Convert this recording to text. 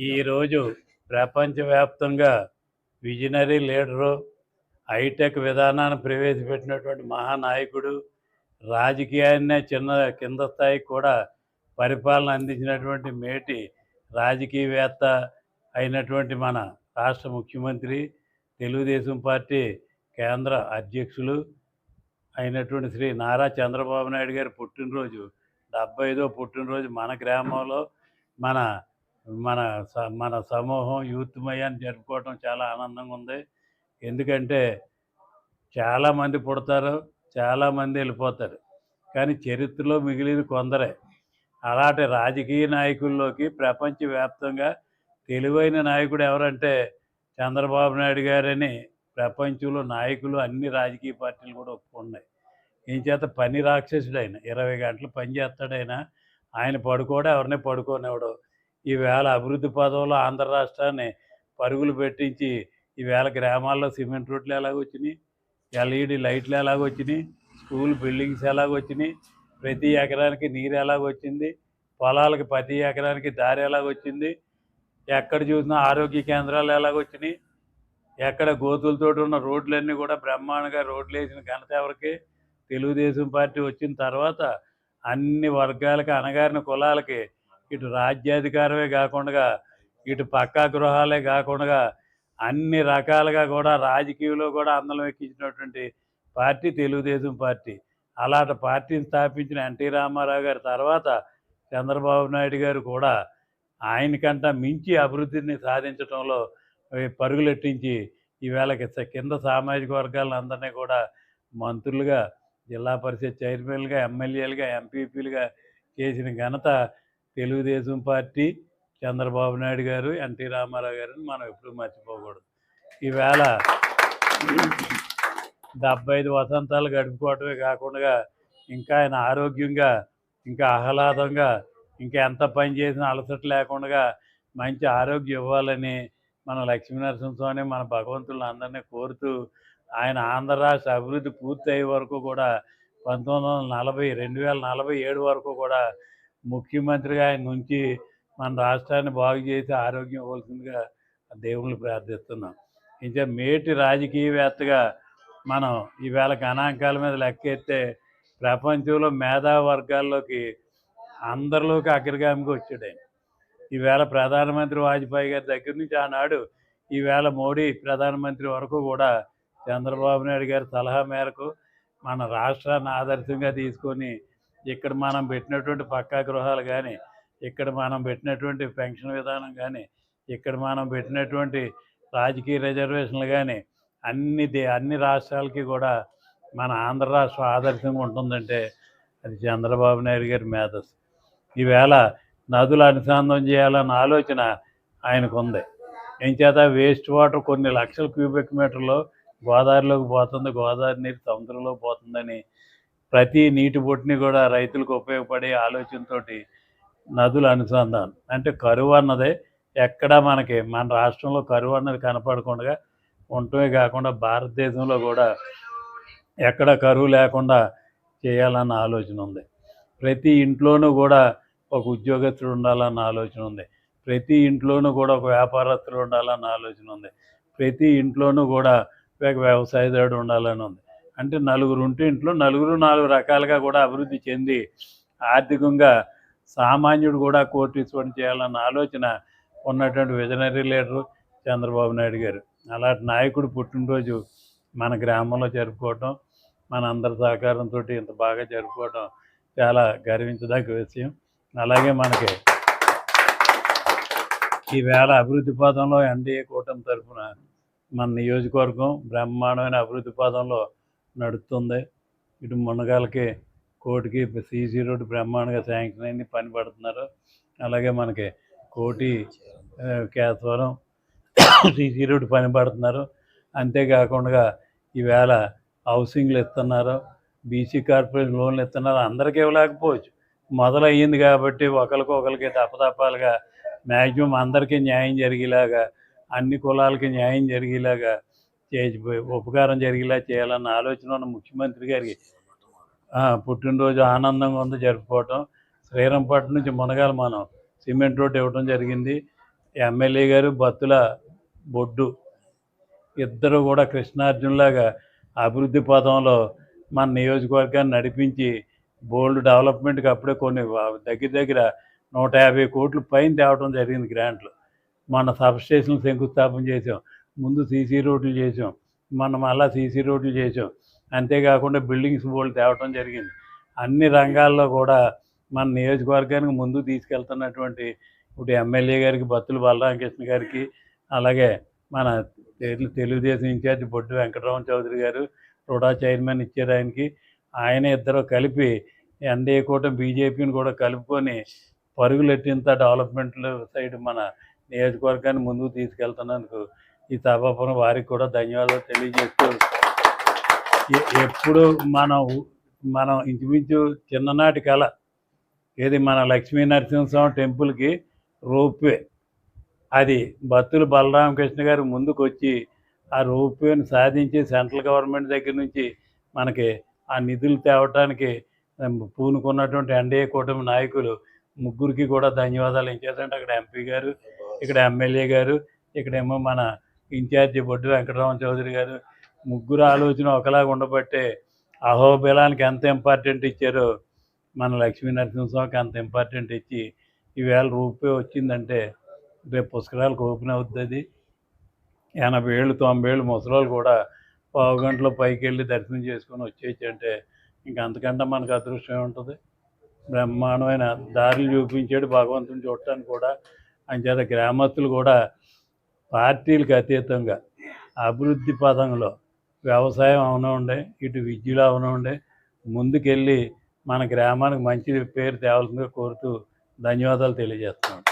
ఈరోజు ప్రపంచవ్యాప్తంగా visionary leader hitech విధానాన్ని ప్రవేశపెట్టినటువంటి మహానాయకుడు రాజకీయాన్నే చిన్న కింద స్థాయికి కూడా పరిపాలన అందించినటువంటి మేటి రాజకీయవేత్త అయినటువంటి మన రాష్ట్ర ముఖ్యమంత్రి తెలుగుదేశం పార్టీ కేంద్ర అధ్యక్షులు అయినటువంటి శ్రీ నారా చంద్రబాబు నాయుడు గారి పుట్టినరోజు డెబ్బై ఐదో పుట్టినరోజు మన గ్రామంలో మన మన స- మన సమూహం యూత్మయాన్ని జరుపుకోవడం చాలా ఆనందంగా ఉంది. ఎందుకంటే చాలామంది పుడతారు చాలామంది వెళ్ళిపోతారు. కానీ చరిత్రలో మిగిలిన కొందరే. అలాంటి రాజకీయ నాయకుల్లోకి ప్రపంచవ్యాప్తంగా తెలివైన నాయకుడు ఎవరంటే చంద్రబాబు నాయుడు గారని ప్రపంచంలో నాయకులు అన్ని రాజకీయ పార్టీలు కూడా ఒప్పుకున్నాయి. ఏం చేత పని రాక్షసుడు ఆయన ఇరవై గంటలు పని చేస్తాడు ఆయన ఆయన పడుకోడు ఎవరిని పడుకోనివ్వడు. ఈవేళ అభివృద్ధి పదంలో ఆంధ్ర రాష్ట్రాన్ని పరుగులు పెట్టించి ఈవేళ గ్రామాల్లో సిమెంట్ రోడ్లు ఎలాగొచ్చినాయి? ఎల్ఈడి లైట్లు ఎలాగొచ్చినాయి? School buildings ఎలాగొచ్చినాయి? ప్రతి ఎకరానికి నీరు ఎలాగొచ్చింది? పొలాలకి ప్రతి ఎకరానికి దారి ఎలాగొచ్చింది? ఎక్కడ చూసినా ఆరోగ్య కేంద్రాలు ఎలాగొచ్చినాయి? ఎక్కడ గోతులతోటి ఉన్న రోడ్లన్నీ కూడా బ్రహ్మాండంగా రోడ్లు వేసిన ఘనత ఎవరికి? తెలుగుదేశం పార్టీ వచ్చిన తర్వాత అన్ని వర్గాలకి అణగారిన కులాలకి ఇటు రాజ్యాధికారమే కాకుండా ఇటు పక్కా గృహాలే కాకుండా అన్ని రకాలుగా కూడా రాజకీయంలో కూడా అందలం ఎక్కించినటువంటి పార్టీ తెలుగుదేశం పార్టీ. అలాంటి పార్టీని స్థాపించిన ఎన్టీ రామారావు గారి తర్వాత చంద్రబాబు నాయుడు గారు కూడా ఆయనకంట మించి అభివృద్ధిని సాధించడంలో పరుగులెట్టించి ఈవేళకి కింద సామాజిక వర్గాలను అందరినీ కూడా మంత్రులుగా జిల్లా పరిషత్ చైర్మన్లుగా ఎమ్మెల్యేలుగా ఎంపీపీలుగా చేసిన ఘనత తెలుగుదేశం పార్టీ చంద్రబాబు నాయుడు గారు ఎన్టీ రామారావు గారిని మనం ఎప్పుడూ మర్చిపోకూడదు. ఈవేళ డెబ్బై ఐదు వసంతాలు గడుపుకోవటమే కాకుండా ఇంకా ఆయన ఆరోగ్యంగా ఇంకా ఆహ్లాదంగా ఇంకా ఎంత పని చేసినా అలసట లేకుండా మంచి ఆరోగ్యం ఇవ్వాలని మన లక్ష్మీనరసింహ స్వామి మన భగవంతులను అందరినీ కోరుతూ ఆయన ఆంధ్ర రాష్ట్ర అభివృద్ధి పూర్తి అయ్యే వరకు కూడా పంతొమ్మిది వందల నలభై రెండు వేల నలభై ఏడు వరకు కూడా ముఖ్యమంత్రిగా ఆయన నుంచి మన రాష్ట్రాన్ని బాగు చేసి ఆరోగ్యం ఇవ్వాల్సిందిగా దేవుళ్ళు ప్రార్థిస్తున్నాం. ఇంకా మేటి రాజకీయవేత్తగా మనం ఈవేళ గణాంకాల మీద లెక్కెత్తే ప్రపంచంలో మేధా వర్గాల్లోకి అందరిలోకి అగ్రగామికి వచ్చాడు ఆయన. ఈవేళ ప్రధానమంత్రి వాజ్పేయి గారి దగ్గర నుంచి ఆనాడు ఈవేళ మోడీ ప్రధానమంత్రి వరకు కూడా చంద్రబాబు నాయుడు గారి సలహా మేరకు మన రాష్ట్రాన్ని ఆదర్శంగా తీసుకొని ఇక్కడ మనం పెట్టినటువంటి పక్కా గృహాలు కానీ ఇక్కడ మనం పెట్టినటువంటి పెన్షన్ విధానం కానీ ఇక్కడ మనం పెట్టినటువంటి రాజకీయ రిజర్వేషన్లు కానీ అన్ని దే అన్ని రాష్ట్రాలకి కూడా మన ఆంధ్ర రాష్ట్రం ఆదర్శంగా ఉంటుందంటే అది చంద్రబాబు నాయుడు గారి మేధస్సు. ఈవేళ నదులు అనుసంధానం చేయాలన్న ఆలోచన ఆయనకు ఉంది ఎంచేత వేస్ట్ వాటర్ కొన్ని లక్షల క్యూబిక్ మీటర్లు గోదావరిలోకి పోతుంది. గోదావరి నీరు సముద్రంలోకి పోతుందని ప్రతి నీటి బొట్టుని కూడా రైతులకు ఉపయోగపడే ఆలోచనతో నదుల అనుసంధానం. అంటే కరువు అన్నదే ఎక్కడా మనకి మన రాష్ట్రంలో కరువు అన్నది కనపడకుండా ఉండటమే కాకుండా భారతదేశంలో కూడా ఎక్కడ కరువు లేకుండా చేయాలన్న ఆలోచన ఉంది. ప్రతి ఇంట్లోనూ కూడా ఒక ఉద్యోగస్తుడు ఉండాలన్న ఆలోచన ఉంది. ప్రతి ఇంట్లోనూ కూడా ఒక వ్యాపారస్తుడు ఉండాలన్న ఆలోచన ఉంది. ప్రతి ఇంట్లోనూ కూడా ఒక వ్యవసాయదారుడు ఉండాలని ఉంది. అంటే నలుగురు ఉంటే ఇంట్లో నలుగురు నాలుగు రకాలుగా కూడా అభివృద్ధి చెంది ఆర్థికంగా సామాన్యుడు కూడా కోటీశ్వరం చేయాలన్న ఆలోచన ఉన్నటువంటి విజనరీ లీడరు చంద్రబాబు నాయుడు గారు. అలాంటి నాయకుడు పుట్టినరోజు మన గ్రామంలో జరుపుకోవటం మన అందరి సహకారంతో ఇంత బాగా జరుపుకోవటం చాలా గర్వించదగ్గ విషయం. అలాగే మనకి ఈవేళ అభివృద్ధి పదంలో ఎన్డీఏ కూటమి తరఫున మన నియోజకవర్గం బ్రహ్మాండమైన అభివృద్ధి పదంలో నడుస్తుంది. ఇటు మునగాలకి కోటికి సీసీ రోడ్డు బ్రహ్మాండంగా శాంక్షన్ అయింది పని పడుతున్నారు. అలాగే మనకి కోటి కేశవరం సీసీ రోడ్డు పని పడుతున్నారు. అంతేకాకుండా ఈవేళ హౌసింగ్లు ఇస్తున్నారు బీసీ కార్పొరేషన్ లోన్లు ఇస్తున్నారు అందరికీ ఇవ్వలేకపోవచ్చు. మొదలయ్యింది కాబట్టి ఒకరికి ఒకరికి తప్పతప్పాలుగా మ్యాక్సిమం అందరికీ న్యాయం జరిగేలాగా అన్ని కులాలకి న్యాయం జరిగేలాగా చేసి ఉపకారం జరిగేలా చేయాలన్న ఆలోచన ఉన్న ముఖ్యమంత్రి గారికి. పుట్టినరోజు ఆనందంగా ఉంది జరుపుకోవటం. శ్రీరంపట్నం నుంచి మునగాల మనం సిమెంట్ రోడ్ ఇవ్వడం జరిగింది. ఎమ్మెల్యే గారు బత్తుల బొడ్డు. ఇద్దరు కూడా కృష్ణార్జున్లాగా అభివృద్ధి పదంలో మన నియోజకవర్గాన్ని నడిపించి బోల్డ్ డెవలప్మెంట్కి అప్పుడే కొన్ని దగ్గర దగ్గర నూట యాభై కోట్లు పైన తేవడం జరిగింది గ్రాంట్లు. మన సబ్ స్టేషన్ శంకుస్థాపన చేసాం ముందు సీసీ రోడ్లు చేసాం. మనం అలా సీసీ రోడ్లు చేసాం. అంతేకాకుండా బిల్డింగ్స్ బోల్డ్ తేవటం జరిగింది. అన్ని రంగాల్లో కూడా మన నియోజకవర్గానికి ముందు తీసుకెళ్తున్నటువంటి ఇప్పుడు ఎమ్మెల్యే గారికి బత్తుల బలరామకృష్ణ గారికి అలాగే మన Telugu Desam in charge Boddu Venkatarama Chowdary garu RUDA chairman ఇచ్చారు ఆయనకి. ఆయన ఇద్దరు కలిపి ఎన్డీఏ కూటమి బీజేపీని కూడా కలుపుకొని పరుగులెట్టింత డెవలప్మెంట్ సైడ్ మన నియోజకవర్గాన్ని ముందుకు తీసుకెళ్తున్నందుకు ఈ సభాపురం వారికి కూడా ధన్యవాదాలు తెలియజేస్తూ ఎప్పుడు మనం మనం ఇంచుమించు చిన్ననాటి కళ. ఏది మన లక్ష్మీ నరసింహస్వామి టెంపుల్కి రోప్వే అది భక్తులు బలరామకృష్ణ గారు ముందుకు వచ్చి ఆ రోప్వేని సాధించి సెంట్రల్ గవర్నమెంట్ దగ్గర నుంచి మనకి ఆ నిధులు తేవటానికి పూనుకున్నటువంటి ఎన్డీఏ కూటమి నాయకులు ముగ్గురికి కూడా ధన్యవాదాలు. ఇచ్చేసంటే అక్కడ ఎంపీ గారు ఇక్కడ ఎమ్మెల్యే గారు ఇక్కడేమో మన ఇన్ఛార్జి బొడ్డు వెంకటరామ చౌదరి గారు ముగ్గురు ఆలోచన ఒకలాగా ఉండబట్టే అహోబిలానికి ఎంత ఇంపార్టెంట్ ఇచ్చారో మన లక్ష్మీ నరసింహస్వామికి అంత ఇంపార్టెంట్ ఇచ్చి ఈవేళ రూపే వచ్చిందంటే రేపు పుస్తకాలకు ఓపెన్ అవుతుంది ఎనభై ఏళ్ళు తొంభై ఏళ్ళు ముసలోళ్ళు కూడా పావు గంటలో పైకి వెళ్ళి దర్శనం చేసుకొని వచ్చేయచ్చు అంటే ఇంకా అంతకంటే మనకు అదృష్టం ఉంటుంది బ్రహ్మాండమైన దారులు చూపించాడు భగవంతుని చూడటానికి కూడా. అంచేత గ్రామస్తులు కూడా పార్టీలకు అతీతంగా అభివృద్ధి పదంలో వ్యవసాయం అవనివ్వండి ఇటు విద్యలో అవనివ్వండి ముందుకెళ్ళి మన గ్రామానికి మంచి పేరు తేవాల్సిందిగా కోరుతూ ధన్యవాదాలు తెలియజేస్తున్నాను.